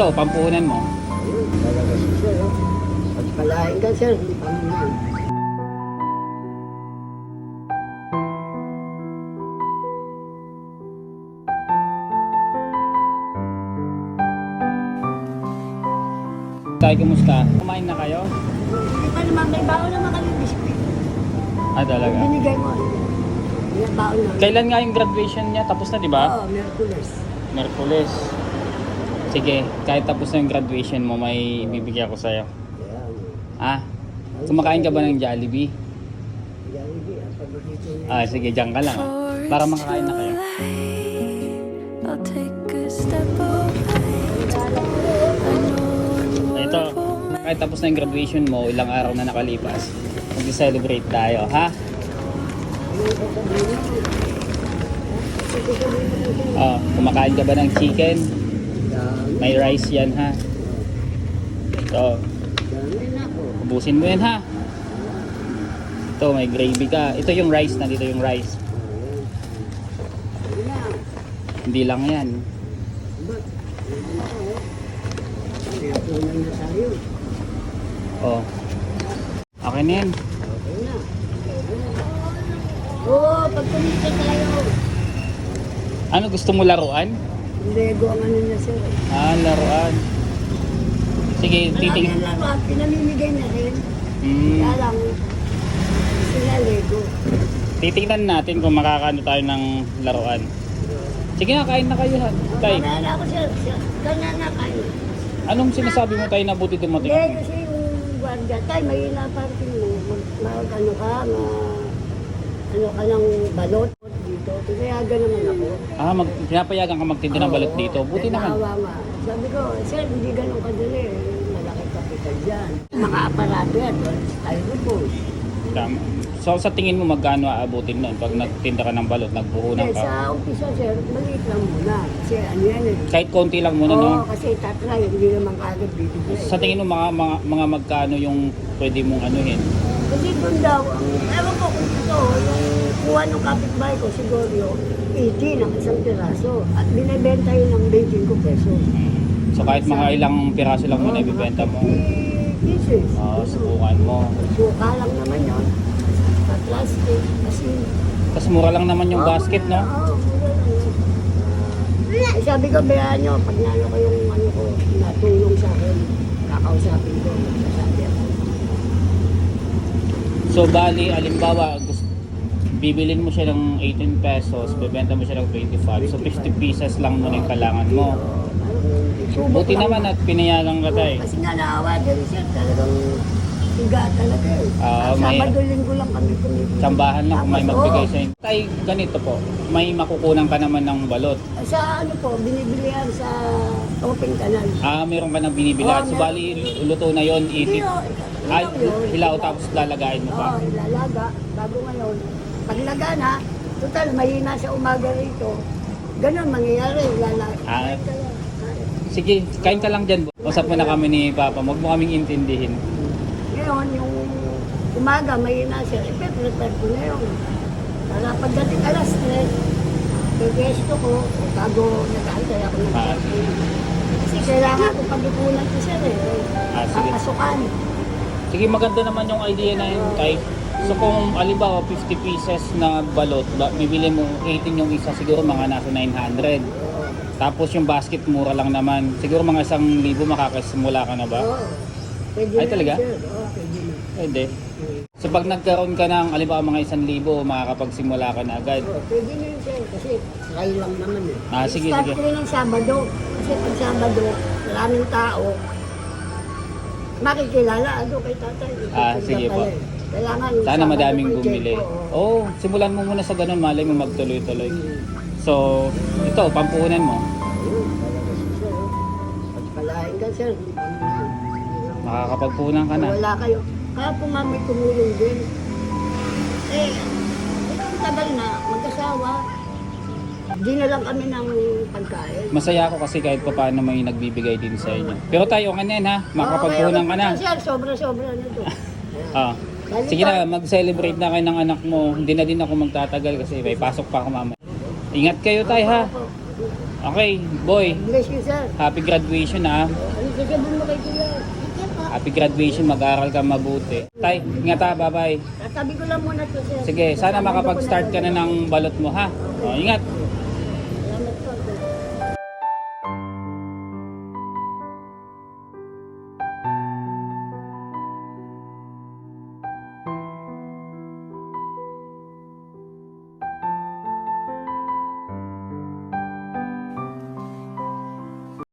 Ito, pampuhunan mo. Pagpalain ka sir, hindi pa naman. Tay, kumusta? Kumain na kayo? Pa naman, may baon naman kami biskuit. Ah, talaga. Binigay mo. May baon naman. Kailan nga yung graduation niya? Tapos na, di ba? Oo, Merkules. Merkules. Sige, kahit tapos na yung graduation mo, may bibigyan ko sa'yo. Ah, kumakain ka ba ng Jollibee? Ah, sige, dyan ka lang. ah. Para makakain na kayo. Ito, kahit tapos na yung graduation mo, ilang araw na nakalipas, mag-celebrate tayo, ha? Ah, kumakain ka ba ng chicken? May rice yan, ha? Ito, na ubusin mo yan, ha? Ito, may gravy ka. Ito yung rice, nandito yung rice. Na. Hindi lang yan. Na na. Oh. Okay na yan. Na. Oo, pag kumita tayo. Ano gusto mo laruan? Lego ang ano niya sir. Ah, laruan. Sige, titing. Maraming laruan, pinamimigay na rin. Hmm, Kaya lang, sila Lego. titingnan natin kung makakaano tayo ng laruan. Sige na, kain na kayo. ha. Tay, Mamaya na ako sir. Sir, Ganyan na kayo. anong sinasabi mo tayo na buti dumating Hindi, kasi yung guardia, tayo, may naparting mo. Mag, mag, ano ka, ma, ano ka ng balot dito. Pinayagan naman ako. Ah, mag, pinapayagan ka magtinda ng balot dito. Buti Eh, naman. naawa nga. Sabi ko, sir, hindi ganun kadali. Malaki kapital dyan. Mga aparato yan, tayo po. Tama. So sa tingin mo magkano aabutin nun pag nagtinda ka ng balot, nagbuhunan Hindi, ka? sa umpisa, sir, maliit lang muna. Kasi ano yan eh. Kahit konti lang muna, Oo, no? kasi tatry, hindi naman kagad bibigay. Sa tingin mo mga, mga, mga magkano yung pwede mong anuhin? Kasi doon daw, ang, ewan ko kung ito, yung kuha ng kapitbahay ko, siguro yung 80 ng isang piraso. At binibenta yun ng 25 pesos. So kahit mga ilang piraso lang muna ibibenta mo. Pieces. Oo, subukan mo. Suka lang naman yun. Sa plastic. Kasi, Tapos mura lang naman yung Oo, basket, no? Oo. Eh, sabi ko, bayaan nyo, pag nalo ko yung ano ko, natulong sa akin, kakausapin ko. Sabi ako. So bali, alimbawa, gusto, bibilin mo siya ng 18 pesos, bebenta mo siya ng 25. So 50 pieces lang muna yung kailangan mo. Buti naman at pinayagan ka tayo. Kasi nga naawa din siya, talagang higa talaga eh. Ah, At may- Sabado linggo lang kami kumikita. Tsambahan lang kung may magbigay oo, sa inyo. Tay, ganito po, may makukunan ka naman ng balot. Sa ano po, binibilihan sa open canal. Ah, meron ka nang binibilan. Oo, So bali, luto na yon Hindi, yun. hilaw tapos lalagayin mo Oo, pa. ilalaga. Bago ngayon, paglaga na, total, mahina sa umaga rito. Ganon mangyayari, ilalaga. Ah. Sige, kain ka lang dyan. Usap mo na kami ni Papa. Huwag mo kaming intindihin. Ngayon, yung umaga, mahina siya, ipe-prepare ko na yun. Para pagdating alas 3, pepesto ko, bago nag-aantay ako ng Ah. Kasi kailangan ko pag-ipunan ko siya eh. Ah, sige. Papasukan. Sige, maganda naman yung idea na yun, Tay. So kung alimbawa 50 pieces na balot, ba, bibili mo 18 yung isa, siguro mga nasa 900. Tapos yung basket mura lang naman. Siguro mga isang libo makakasimula ka na ba? Oo. Pwede Ay, na, talaga? sir. Oo, pwede na. Pwede. So pag nagkaroon ka ng alimbawa mga isang libo, makakapagsimula ka na agad. Oo, pwede na yun, sir. Kasi try lang naman eh. Ah, sige, Start sige. ko ng Sabado. Kasi pag Sabado, maraming tao, makikilala ano kay tatay. Ah, sige po. eh. Kailangan Sana madaming bumili. oo. Oh, simulan mo muna sa ganun, malay mo magtuloy-tuloy. So, ito, pampuhunan mo. Pagpalain ka sir. Makakapagpuhunan ka na. Wala kayo. Kaya po nga may tumulong din. Eh, ang tagal na, mag-asawa. Di na lang kami ng pagkain. Masaya ako kasi kahit pa paano may nagbibigay din sa inyo. Pero tayo ka na yan ha, makakapagpuhunan ka na. Sir, sobra-sobra na to. Ah. Sige na, mag-celebrate na kayo ng anak mo. Hindi na din ako magtatagal kasi may pasok pa ako mamaya. Ingat kayo tayo ha. Okay, boy. Bless you, sir. Happy graduation ha. Ano sige mo kay Kuya? Happy graduation, mag-aaral ka mabuti. Tay, ingat ha, bye-bye. Tatabi ko lang muna to, sir. Sige, sana makapag-start ka na ng balot mo ha. O, ingat.